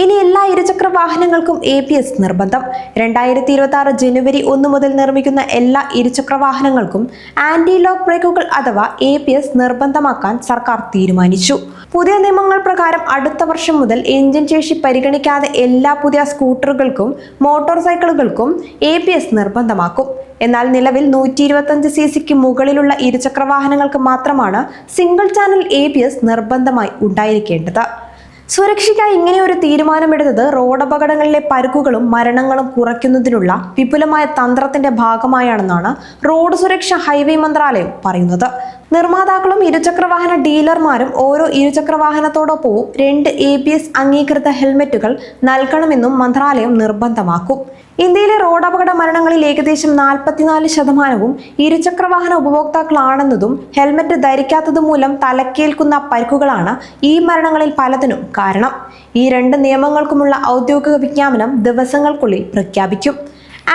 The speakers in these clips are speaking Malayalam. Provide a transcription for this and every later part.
ഇനി എല്ലാ ഇരുചക്ര വാഹനങ്ങൾക്കും എ പി എസ് നിർബന്ധം. രണ്ടായിരത്തി ഇരുപത്തി ആറ് ജനുവരി ഒന്ന് മുതൽ നിർമ്മിക്കുന്ന എല്ലാ ഇരുചക്ര വാഹനങ്ങൾക്കും ആന്റി ലോക്ക് ബ്രേക്കുകൾ അഥവാ എ പി എസ് നിർബന്ധമാക്കാൻ സർക്കാർ തീരുമാനിച്ചു. പുതിയ നിയമങ്ങൾ പ്രകാരം അടുത്ത വർഷം മുതൽ എഞ്ചിൻ ശേഷി പരിഗണിക്കാതെ എല്ലാ പുതിയ സ്കൂട്ടറുകൾക്കും മോട്ടോർ സൈക്കിളുകൾക്കും എ പി എസ് നിർബന്ധമാക്കും. എന്നാൽ നിലവിൽ നൂറ്റി ഇരുപത്തഞ്ച് സി സിക്ക് മുകളിലുള്ള ഇരുചക്ര വാഹനങ്ങൾക്ക് മാത്രമാണ് single channel A B S നിർബന്ധമായി ഉണ്ടായിരിക്കേണ്ടത്. സുരക്ഷയ്ക്കായി ഇങ്ങനെ ഒരു തീരുമാനമെടുത്തത് റോഡപകടങ്ങളിലെ പരുക്കുകളും മരണങ്ങളും കുറയ്ക്കുന്നതിനുള്ള വിപുലമായ തന്ത്രത്തിന്റെ ഭാഗമായാണെന്നാണ് റോഡ് സുരക്ഷ ഹൈവേ മന്ത്രാലയം പറയുന്നത്. നിർമ്മാതാക്കളും ഇരുചക്രവാഹന ഡീലർമാരും ഓരോ ഇരുചക്ര വാഹനത്തോടൊപ്പവും രണ്ട് എ ബി എസ് അംഗീകൃത ഹെൽമെറ്റുകൾ നൽകണമെന്നും മന്ത്രാലയം നിർബന്ധമാക്കും. ഇന്ത്യയിലെ റോഡപകട മരണങ്ങളിൽ ഏകദേശം നാൽപ്പത്തിനാല് ശതമാനവും ഇരുചക്രവാഹന ഉപഭോക്താക്കളാണെന്നതും ഹെൽമറ്റ് ധരിക്കാത്തതുമൂലം തലക്കേൽക്കുന്ന പരിക്കുകളാണ് ഈ മരണങ്ങളിൽ പലതിനും കാരണം ഈ രണ്ട് നിയമങ്ങൾക്കുമുള്ള ഔദ്യോഗിക വിജ്ഞാപനം ദിവസങ്ങൾക്കുള്ളിൽ പ്രഖ്യാപിക്കും.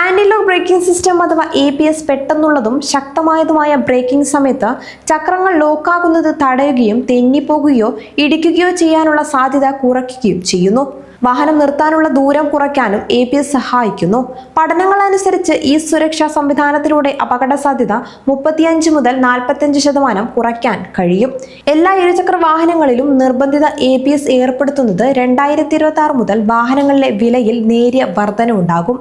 ആന്റിലോക്ക് ബ്രേക്കിംഗ് സിസ്റ്റം അഥവാ എ പി എസ് പെട്ടെന്നുള്ളതും ശക്തമായതുമായ ബ്രേക്കിംഗ് സമയത്ത് ചക്രങ്ങൾ ലോക്കാകുന്നത് തടയുകയും തെന്നിപ്പോകുകയോ ഇടിക്കുകയോ ചെയ്യാനുള്ള സാധ്യത കുറയ്ക്കുകയും ചെയ്യുന്നു. വാഹനം നിർത്താനുള്ള ദൂരം കുറയ്ക്കാനും എ പി എസ് സഹായിക്കുന്നു. പഠനങ്ങൾ അനുസരിച്ച് ഈ സുരക്ഷാ സംവിധാനത്തിലൂടെ അപകട സാധ്യത മുപ്പത്തിയഞ്ച് മുതൽ നാൽപ്പത്തിയഞ്ച് ശതമാനം കുറയ്ക്കാൻ കഴിയും. എല്ലാ ഇരുചക്ര വാഹനങ്ങളിലും നിർബന്ധിത എ പി എസ് ഏർപ്പെടുത്തുന്നത് രണ്ടായിരത്തി ഇരുപത്തി ആറ് മുതൽ വാഹനങ്ങളിലെ വിലയിൽ നേരിയ വർധന ഉണ്ടാകും